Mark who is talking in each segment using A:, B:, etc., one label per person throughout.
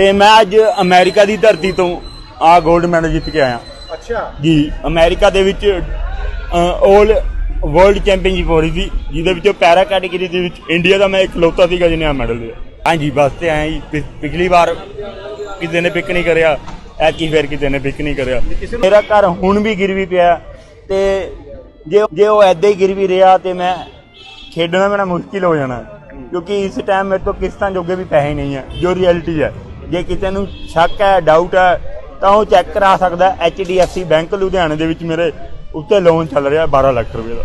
A: ਤੇ ਮੈਂ ਅੱਜ ਅਮਰੀਕਾ ਦੀ ਧਰਤੀ ਤੋਂ ਆ 골ਡ ਮੈਡਲ ਜਿੱਤ ਕੇ ਆਇਆ।
B: ਅੱਛਾ।
A: ਜੀ ਅਮਰੀਕਾ ਦੇ ਵਿੱਚ 올 ਵਰਲਡ ਚੈਂਪੀਅਨਸ਼ਿਪ ਹੋ ਰਹੀ ਸੀ ਜਿਹਦੇ ਵਿੱਚੋਂ ਪੈਰਾ ਕੈਟੇਗਰੀ ਦੇ ਵਿੱਚ ਇੰਡੀਆ ਦਾ ਮੈਂ ਇਕਲੌਤਾ ਸੀਗਾ ਜਿਹਨੇ ਆ ਮੈਡਲ ਲਿਆ। ਹਾਂਜੀ ਬਸ ਤੇ ਆਇਆ ਜੀ ਪਿਛਲੀ ਵਾਰ ਕਿਸੇ ਨੇ ਪਿਕ ਨਹੀਂ ਕਰਿਆ ਐਤਕੀ ਫੇਰ ਕਿਸੇ ਨੇ ਪਿਕ ਨਹੀਂ ਕਰਿਆ। ਮੇਰਾ ਘਰ ਹੁਣ ਵੀ ਗਿਰਵੀ ਪਿਆ ਤੇ ਜੇ ਜੇ ਉਹ ਐਦਾਂ ਹੀ ਗਿਰਵੀ ਰਿਹਾ ਤੇ ਮੈਂ ਖੇਡਣਾ ਮੇਰਾ ਮੁਸ਼ਕਿਲ ਹੋ ਜਾਣਾ ਕਿਉਂਕਿ ਇਸ ਟਾਈਮ ਮੇਰੇ ਤੋਂ ਕਿਸ਼ਤਾਂ ਜੋਗੇ ਵੀ ਪੈਸੇ ਨਹੀਂ ਹੈ ਜੋ ਰਿਐਲਿਟੀ ਹੈ। ਜੇ ਕਿਸੇ ਨੂੰ ਸ਼ੱਕ ਹੈ ਡਾਊਟ ਹੈ, ਤਾਂ ਉਹ ਚੈੱਕ ਕਰਾ ਸਕਦਾ HDFC ਬੈਂਕ ਲੁਧਿਆਣੇ ਦੇ ਵਿੱਚ ਮੇਰੇ ਉੱਤੇ ਲੋਨ ਚੱਲ ਰਿਹਾ 12 ਲੱਖ ਰੁਪਏ ਦਾ।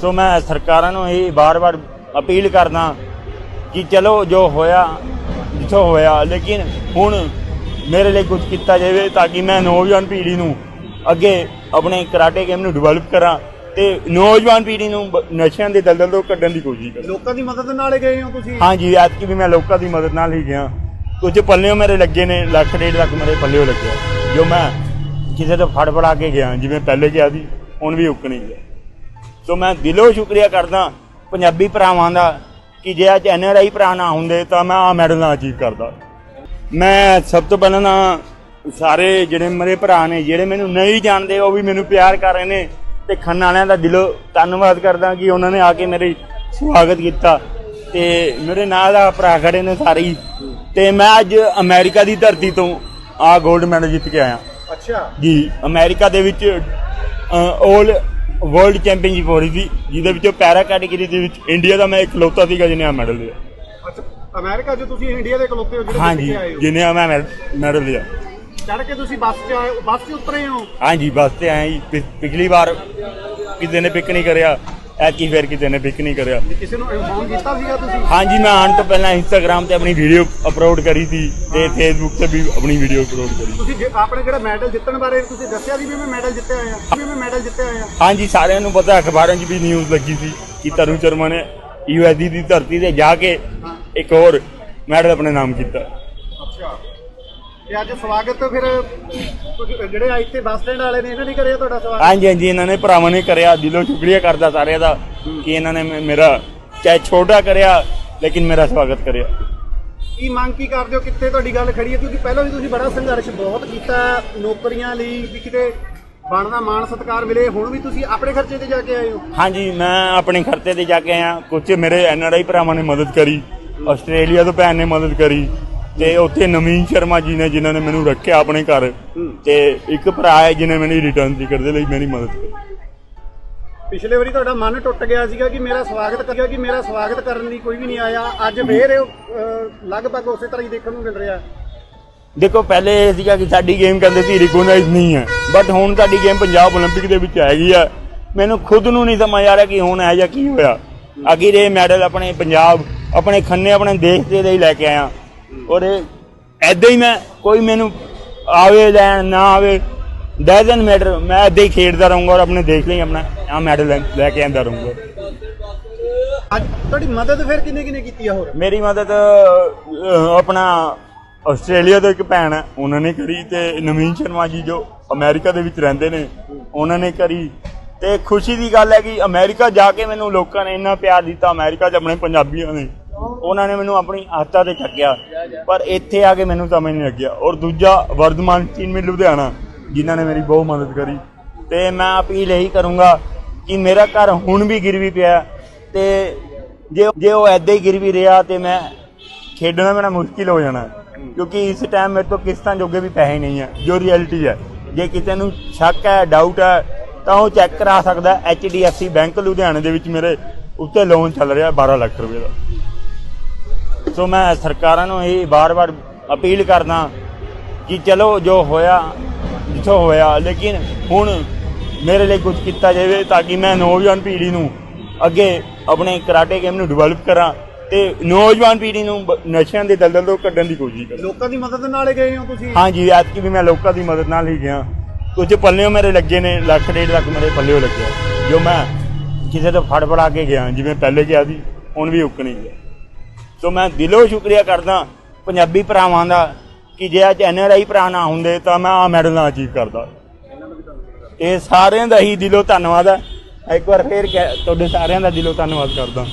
A: ਸੋ ਮੈਂ ਸਰਕਾਰਾਂ ਨੂੰ ਇਹ ਬਾਰ-ਬਾਰ ਅਪੀਲ ਕਰਦਾ ਕਿ ਚਲੋ ਜੋ ਹੋਇਆ, ਜਿੱਥੋਂ ਹੋਇਆ, ਲੇਕਿਨ ਹੁਣ ਮੇਰੇ ਲਈ ਕੁਝ ਕੀਤਾ ਜਾਵੇ ਤਾਂ ਕਿ ਮੈਂ ਨੌਜਵਾਨ ਪੀੜ੍ਹੀ ਨੂੰ ਅੱਗੇ ਆਪਣੇ ਕਰਾਟੇ ਗੇਮ ਨੂੰ ਡਿਵੈਲਪ ਕਰਾਂ। ਤੇ ਨੌਜਵਾਨ ਪੀੜ੍ਹੀ ਨੂੰ ਬ- ਨਸ਼ਿਆਂ ਦੇ ਦਲਦਲ ਤੋਂ ਕੱਢਣ ਦੀ ਕੋਸ਼ਿਸ਼ ਕਰਾਂ।
B: ਲੋਕਾਂ ਦੀ ਮਦਦ ਨਾਲ ਹੀ ਗਏ ਹੋ ਤੁਸੀਂ?
A: ਹਾਂਜੀ ਐਤਕੀ ਵੀ ਮੈਂ ਲੋਕਾਂ ਦੀ ਮਦਦ ਨਾਲ ਹੀ ਗਿਆ। ਕੁਝ ਪੱਲਿਓ ਮੇਰੇ ਲੱਗੇ ਨੇ ਲੱਖ ਡੇਢ ਲੱਖ ਮੇਰੇ ਪੱਲਿਓ ਲੱਗਿਆ ਜੋ ਮੈਂ ਕਿਸੇ ਤੋਂ ਫੜ ਫੜਾ ਕੇ ਗਿਆ ਜਿਵੇਂ ਪਹਿਲੇ ਗਿਆ ਸੀ ਹੁਣ ਵੀ ਉੱਕ ਨਹੀਂ ਗਿਆ ਸੋ ਮੈਂ ਦਿਲੋਂ ਸ਼ੁਕਰੀਆ ਕਰਦਾ ਪੰਜਾਬੀ ਭਰਾਵਾਂ ਦਾ ਕਿ ਜੇ ਅੱਜ ਐਨਆਰਆਈ ਭਰਾ ਨਾ ਹੁੰਦੇ ਤਾਂ ਮੈਂ ਆ ਮੈਡਲ ਨਾ ਅਚੀਵ ਕਰਦਾ। ਮੈਂ ਸਭ ਤੋਂ ਪਹਿਲਾਂ ਤਾਂ ਸਾਰੇ ਜਿਹੜੇ ਮੇਰੇ ਭਰਾ ਨੇ ਜਿਹੜੇ ਮੈਨੂੰ ਨਹੀਂ ਜਾਣਦੇ ਉਹ ਵੀ ਮੈਨੂੰ ਪਿਆਰ ਕਰ ਰਹੇ ਨੇ। ਤੇ ਖੰਨਾ ਵਾਲਿਆਂ ਦਾ ਦਿਲੋਂ ਧੰਨਵਾਦ ਕਰਦਾ ਕਿ ਉਹਨਾਂ ਨੇ ਆ ਕੇ ਮੇਰੇ ਸਵਾਗਤ ਕੀਤਾ ਤੇ ਮੇਰੇ ਨਾਲ ਦਾ ਭਰਾ ਖੜੇ ਨੇ ਸਾਰੇ ਹੀ। ਤੇ ਮੈਂ ਅੱਜ ਅਮਰੀਕਾ ਦੀ ਧਰਤੀ ਤੋਂ ਆ 골ਡ ਮੈਡਲ ਜਿੱਤ ਕੇ ਆਇਆ।
B: ਅੱਛਾ।
A: ਜੀ ਅਮਰੀਕਾ ਦੇ ਵਿੱਚ 올 ਵਰਲਡ ਚੈਂਪੀਅਨਸ਼ਿਪ ਹੋ ਰਹੀ ਸੀ ਜਿਹਦੇ ਵਿੱਚੋਂ ਪੈਰਾ ਕੈਟੇਗਰੀ ਦੇ ਵਿੱਚ ਇੰਡੀਆ ਦਾ ਮੈਂ ਇਕਲੌਤਾ ਸੀਗਾ ਜਿਹਨੇ ਆ ਮੈਡਲ ਲਿਆ।
B: ਅੱਛਾ ਅਮਰੀਕਾ 'ਚ ਤੁਸੀਂ ਇੰਡੀਆ ਦੇ ਇਕਲੌਤੇ ਹੋ ਜਿਹੜੇ ਜਿੱਤ
A: ਹਾਂਜੀ
B: ਕੇ ਆਏ ਹੋ।
A: ਜਿਹਨੇ ਆ ਮੈਂ ਮੈਡਲ ਲਿਆ।
B: ਚੜ ਕੇ ਤੁਸੀਂ ਬੱਸ 'ਚ ਆਏ ਬੱਸ 'ਚ ਉਤਰੇ ਹੋ?
A: ਹਾਂਜੀ ਬਸ ਤੇ ਆਏ ਜੀ। ਪਿ- ਪਿਛਲੀ ਵਾਰ ਕਿਸੇ ਨੇ ਪਿਕ ਨਹੀਂ ਕਰਿਆ। ਐਤਕੀ ਫੇਰ ਕਿਸੇ ਨੇ ਪਿਕ ਨਹੀਂ ਕਰਿਆ।
B: ਕਿਸੇ ਨੂੰ ਇਨਫੋਰਮ ਕੀਤਾ ਸੀਗਾ ਤੁਸੀਂ?
A: ਹਾਂਜੀ ਮੈਂ ਆਉਣ ਤੋਂ ਪਹਿਲਾਂ ਇੰਸਟਾਗ੍ਰam ਤੇ ਆਪਣੀ ਵੀਡੀਓ ਅਪਲੋਡ ਕਰੀ ਸੀ ਤੇ ਫੇਸਬੁੱਕ ਤੇ ਵੀ ਆਪਣੀ ਵੀਡੀਓ ਅਪਲੋਡ ਕਰੀ।
B: ਤੁਸੀਂ ਜੇ ਆਪਣੇ ਜਿਹੜਾ ਮੈਡਲ ਜਿੱਤਣ ਬਾਰੇ ਤੁਸੀਂ ਦੱਸਿਆ ਸੀ ਵੀ ਮੈਂ ਮੈਡਲ ਜਿੱਤਿਆ ਆਇਆ ਵੀ ਮੈਂ ਮੈਡਲ ਜਿੱਤਿਆ ਆਇਆ
A: ਹਾਂਜੀ ਸਾਰਿਆਂ ਨੂੰ ਪਤਾ ਅਖਬਾਰਾਂ 'ਚ ਵੀ ਨਿਊਜ਼ ਲੱਗੀ ਸੀ ਕਿ ਤਰੁਣ ਸ਼ਰਮਾ ਨੇ ਯੂਐਸਡੀ ਦੀ ਧਰਤੀ ਤੇ ਜਾ ਕੇ ਇੱਕ ਹੋਰ ਮੈਡਲ ਆਪਣੇ ਨਾਮ ਕੀਤਾ।
B: ਅੱਛਾ। ਤੇ ਅੱਜ ਸਵਾਗਤ ਫਿਰ ਜਿਹੜੇ ਆ ਇੱਥੇ ਬੱਸ ਸਟੈਂਡ ਵਾਲੇ ਨੇ ਇਹਨਾਂ ਨੇ ਕਰਿਆ ਤੁਹਾਡਾ ਸਵਾਗਤ?
A: ਹਾਂਜੀ ਹਾਂਜੀ ਇਹਨਾਂ ਨੇ ਭਰਾਵਾਂ ਨੇ ਕਰਿਆ ਦਿਲੋਂ ਸ਼ੁਕਰੀਆ ਕਰਦਾ ਸਾਰਿਆਂ ਦਾ ਕਿ ਇਹਨਾਂ ਨੇ ਮੇ- ਮੇਰਾ ਚਾਹੇ ਛੋਟਾ ਕਰਿਆ ਲੇਕਿਨ ਮੇਰਾ ਸਵਾਗਤ ਕਰਿਆ।
B: ਕੀ ਮੰਗ ਕੀ ਕਰਦੇ ਹੋ? ਕਿੱਥੇ ਤੁਹਾਡੀ ਗੱਲ ਖੜੀ ਹੈ? ਕਿਉਂਕਿ ਪਹਿਲਾਂ ਵੀ ਤੁਸੀਂ ਬੜਾ ਸੰਘਰਸ਼ ਬਹੁਤ ਕੀਤਾ ਨੌਕਰੀਆਂ ਲਈ ਵੀ ਕਿਤੇ ਬਣਦਾ ਮਾਣ ਸਤਿਕਾਰ ਮਿਲੇ ਹੁਣ ਵੀ ਤੁਸੀਂ ਆਪਣੇ ਖਰਚੇ ਤੇ ਜਾ ਕੇ ਆਏ ਹੋ?
A: ਹਾਂਜੀ ਮੈਂ ਆਪਣੇ ਖਰਚੇ ਤੇ ਜਾ ਕੇ ਆਇਆ। ਕੁਝ ਮੇਰੇ ਐਨਆਰਆਈ ਭਰਾਵਾਂ ਨੇ ਮਦਦ ਕਰੀ ਆਸਟ੍ਰੇਲੀਆ ਤੋਂ ਭੈਣ ਨੇ ਮਦਦ ਕਰੀ ਤੇ ਉੱਥੇ ਨਵੀਨ ਸ਼ਰਮਾ ਜੀ ਨੇ ਜਿਨ੍ਹਾਂ ਨੇ ਮੈਨੂੰ ਰੱਖਿਆ ਆਪਣੇ ਘਰ ਤੇ ਇੱਕ ਭਰਾ ਹੈ ਜਿਨੇ ਮੈਨੂੰ ਰਿਟਰਨ ਟਿਕਟ ਦੇ ਲਈ ਮੇਰੀ ਮਦਦ ਕੀਤੀ
B: ਪਿਛਲੇ ਵਾਰੀ ਤੁਹਾਡਾ ਮਨ ਟੁੱਟ ਗਿਆ ਸੀਗਾ ਕਿ ਮੇਰਾ ਸਵਾਗਤ ਕਰਿਆ ਕਿ ਮੇਰਾ ਸਵਾਗਤ ਕਰਨ ਲਈ ਕੋਈ ਵੀ ਨਹੀਂ ਆਇਆ ਅੱਜ ਫੇਰ ਇਹ, ਅਹ, ਲਗਭਗ ਉਸੇ ਤਰ੍ਹਾਂ ਹੀ ਦੇਖਣ ਨੂੰ ਮਿਲ ਰਿਹਾ
A: ਦੇਖੋ ਪਹਿਲੇ ਇਹ ਸੀਗਾ ਕਿ ਸਾਡੀ ਗੇਮ ਕਹਿੰਦੇ ਸੀ ਰਿਕੋਗਨਾਈਜ਼ ਨਹੀਂ ਹੈ ਬਟ ਹੁਣ ਸਾਡੀ ਗੇਮ ਪੰਜਾਬ 올림픽 ਦੇ ਵਿੱਚ ਹੈਗੀ ਆ ਮੈਨੂੰ ਖੁਦ ਨੂੰ ਨਹੀਂ ਸਮਝ ਆ ਰਿਹਾ ਕਿ ਹੁਣ ਇਹ ਜਾਂ ਕੀ ਹੋਇਆ ਅਗਰ ਇਹ ਮੈਡਲ ਆਪਣੇ ਪੰਜਾਬ ਆਪਣੇ ਖੰਨੇ ਆਪਣੇ ਦੇਸ਼ ਦੇ ਲਈ ਲੈ ਕੇ ਆਇਆ ਔਰ ਐਦਾਂ ਹੀ ਮੈਂ ਕੋਈ ਮੈਨੂੰ ਆਵੇ ਲੈਣ ਨਾ ਆਵੇ ਡਜ਼ਨ ਮੈਟਰ ਮੈਂ ਐਦਾਂ ਹੀ ਖੇਡਦਾ ਰਹੂੰਗਾ ਔਰ ਆਪਣੇ ਦੇਸ਼ ਲਈ ਆਪਣਾ ਆ ਮੈਡਲ ਲੈ- ਲੈ ਕੇ ਆਂਦਾ ਰਹੂੰਗਾ।
B: ਅੱਜ ਤੁਹਾਡੀ ਮਦਦ ਫਿਰ ਕਿਨੇ ਕਿਨੇ ਕੀਤੀ ਆ ਹੋਰ?
A: ਮੇਰੀ ਮਦਦ ਅਹ, ਆਪਣਾ ਆਸਟ੍ਰੇਲੀਆ ਤੋਂ ਇੱਕ ਭੈਣ ਹੈ ਉਹਨਾਂ ਨੇ ਕਰੀ ਤੇ ਨਵੀਨ ਸ਼ਰਮਾ ਜੀ ਜੋ ਅਮਰੀਕਾ ਦੇ ਵਿੱਚ ਰਹਿੰਦੇ ਨੇ ਉਹਨਾਂ ਨੇ ਕਰੀ। ਤੇ ਖੁਸ਼ੀ ਦੀ ਗੱਲ ਹੈ ਕਿ ਅਮਰੀਕਾ ਜਾ ਕੇ ਮੈਨੂੰ ਲੋਕਾਂ ਨੇ ਇੰਨਾ ਪਿਆਰ ਦਿੱਤਾ ਅਮਰੀਕਾ 'ਚ ਆਪਣੇ ਪੰਜਾਬੀਆਂ ਨੇ। ਉਹਨਾਂ ਨੇ ਮੈਨੂੰ ਆਪਣੀ ਆਸਥਾ ਤੇ ਚੱਕਿਆ। ਪਰ ਇੱਥੇ ਆ ਕੇ ਮੈਨੂੰ ਸਮਝ ਨਹੀਂ ਲੱਗਿਆ। ਔਰ ਦੂਜਾ, ਵਰਧਮਾਨ ਚੀਨ ਲੁਧਿਆਣਾ, ਜਿਨ੍ਹਾਂ ਨੇ ਮੇਰੀ ਬਹੁਤ ਮਦਦ ਕਰੀ। ਤੇ ਮੈਂ ਅਪੀਲ ਇਹੀ ਕਰੂੰਗਾ ਕਿ ਮੇਰਾ ਘਰ ਹੁਣ ਵੀ ਗਿਰਵੀ ਪਿਆ ਤੇ ਜੇ ਜੇ ਉਹ ਐਦਾਂ ਹੀ ਗਿਰਵੀ ਰਿਹਾ ਤੇ ਮੈਂ ਖੇਡਣਾ ਮੇਰਾ ਮੁਸ਼ਕਿਲ ਹੋ ਜਾਣਾ ਕਿਉਂਕਿ ਇਸ ਟਾਈਮ ਮੇਰੇ ਤੋਂ ਕਿਸ਼ਤਾਂ ਜੋਗੇ ਵੀ ਪੈਸੇ ਨਹੀਂ ਹੈ, ਜੋ ਰਿਐਲਿਟੀ ਹੈ। ਜੇ ਕਿਸੇ ਨੂੰ ਸ਼ੱਕ ਹੈ ਡਾਊਟ ਹੈ, ਤਾਂ ਉਹ ਚੈੱਕ ਕਰਾ ਸਕਦਾ HDFC ਬੈਂਕ ਲੁਧਿਆਣੇ ਦੇ ਵਿੱਚ ਮੇਰੇ ਉੱਤੇ ਲੋਨ ਚੱਲ ਰਿਹਾ 12 ਲੱਖ ਰੁਪਏ ਦਾ। ਸੋ ਮੈਂ ਸਰਕਾਰਾਂ ਨੂੰ ਇਹ ਬਾਰ-ਬਾਰ ਅਪੀਲ ਕਰਦਾ ਕਿ ਚਲੋ ਜੋ ਹੋਇਆ ਜਿੱਥੋਂ ਹੋਇਆ ਲੇਕਿਨ ਹੁਣ ਮੇਰੇ ਲਈ ਕੁਝ ਕੀਤਾ ਜਾਵੇ ਤਾਂ ਕਿ ਮੈਂ ਨੌਜਵਾਨ ਪੀੜ੍ਹੀ ਨੂੰ ਅੱਗੇ ਆਪਣੇ ਕਰਾਟੇ ਗੇਮ ਨੂੰ ਡਿਵੈਲਪ ਕਰਾਂ ਤੇ ਨੌਜਵਾਨ ਪੀੜ੍ਹੀ ਨੂੰ ਨਸ਼ਿਆਂ ਦੇ ਦਲਦਲ ਤੋਂ ਕੱਢਣ ਦੀ ਕੋਸ਼ਿਸ਼ ਕਰਾਂ।
B: ਲੋਕਾਂ ਦੀ ਮਦਦ ਨਾਲ ਹੀ ਗਏ ਹੋ ਤੁਸੀਂ?
A: ਹਾਂਜੀ ਐਤਕੀ ਵੀ ਮੈਂ ਲੋਕਾਂ ਦੀ ਮਦਦ ਨਾਲ ਹੀ ਗਿਆ। ਕੁਝ ਪੱਲਿਓ ਮੇਰੇ ਲੱਗੇ ਨੇ ਲੱਖ ਡੇਢ ਲੱਖ ਮੇਰੇ ਪੱਲਿਓ ਲੱਗਿਆ ਜੋ ਮੈਂ ਕਿਸੇ ਤੋਂ ਫੜ ਫੜਾ ਕੇ ਗਿਆ ਜਿਵੇਂ ਪਹਿਲੇ ਗਿਆ ਸੀ ਹੁਣ ਵੀ ਉੱਕ ਨਹੀਂ ਗਿਆ ਸੋ ਮੈਂ ਦਿਲੋਂ ਸ਼ੁਕਰੀਆ ਕਰਦਾ ਪੰਜਾਬੀ ਭਰਾਵਾਂ ਦਾ ਕਿ ਜੇ ਅੱਜ ਐਨਆਰਆਈ ਭਰਾ ਨਾ ਹੁੰਦੇ ਤਾਂ ਮੈਂ ਆ ਮੈਡਲ ਨਾ ਅਚੀਵ ਕਰਦਾ। ਇਹ ਸਾਰਿਆਂ ਦਾ ਹੀ ਦਿਲੋਂ ਧੰਨਵਾਦ ਹੈ। ਇੱਕ ਵਾਰ ਫੇਰ ਕਹਿ- ਤੁਹਾਡੇ ਸਾਰਿਆਂ ਦਾ ਦਿਲੋਂ ਧੰਨਵਾਦ ਕਰਦਾ।